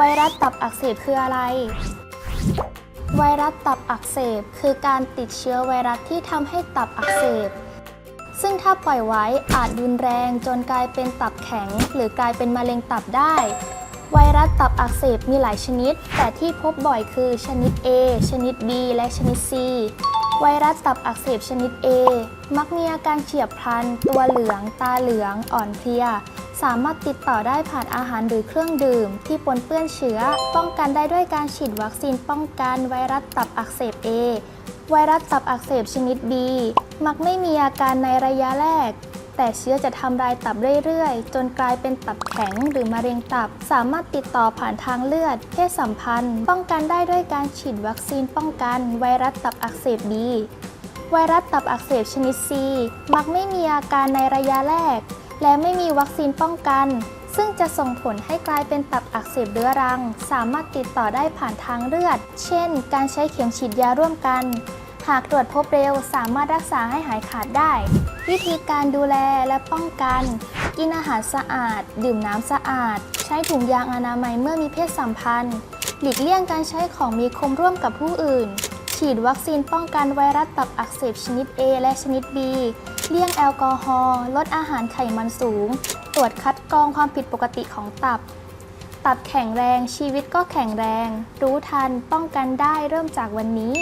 ไวรัสตับอักเสบคืออะไร ไวรัสตับอักเสบ คือการติดเชื้อไวรัสที่ทำให้ตับอักเสบ ซึ่งถ้าปล่อยไว้อาจรุนแรงจนกลายเป็นตับแข็ง หรือกลายเป็นมะเร็งตับได้ ไวรัสตับอักเสบมีหลายชนิด แต่ที่พบบ่อยคือชนิด A ชนิด B และชนิด C ไวรัสตับอักเสบชนิด A มักมีอาการเฉียบพลัน ตัวเหลือง ตาเหลือง อ่อนเพลีย สามารถติดต่อได้ผ่านอาหารหรือเครื่องดื่ม ที่ปนเปื้อนเชื้อ ป้องกันได้ด้วยการฉีดวัคซีนป้องกันไวรัสตับอักเสบ A ไวรัสตับอักเสบชนิด B มักไม่มีอาการในระยะแรก แต่เชื้อจะทำลายตับเรื่อยๆ จนกลายเป็นตับแข็งหรือมะเร็งตับ สามารถติดต่อผ่านทางเลือด เพศสัมพันธ์ ป้องกันได้ด้วยการฉีดวัคซีนป้องกันไวรัสตับอักเสบ B ไวรัสตับอักเสบชนิด C มักไม่มีอาการในระยะแรก และไม่มีวัคซีนป้องกัน ซึ่งจะส่งผลให้กลายเป็นตับอักเสบเรื้อรัง สามารถติดต่อได้ผ่านทางเลือด เช่น การใช้เข็มฉีดยาร่วมกัน หากตรวจพบเร็วสามารถรักษาให้หายขาดได้ วิธีการดูแลและป้องกัน กินอาหารสะอาด ดื่มน้ำสะอาด ใช้ถุงยางอนามัยเมื่อมีเพศสัมพันธ์ หลีกเลี่ยงการใช้ของมีคมร่วมกับผู้อื่น ฉีดวัคซีนป้องกันไวรัสตับอักเสบชนิด A และชนิด B เลี่ยงแอลกอฮอล์ลดอาหารไขมันสูง ตรวจคัดกรองความผิดปกติของตับ ตับแข็งแรงชีวิตก็แข็งแรง รู้ทันป้องกันได้เริ่มจากวันนี้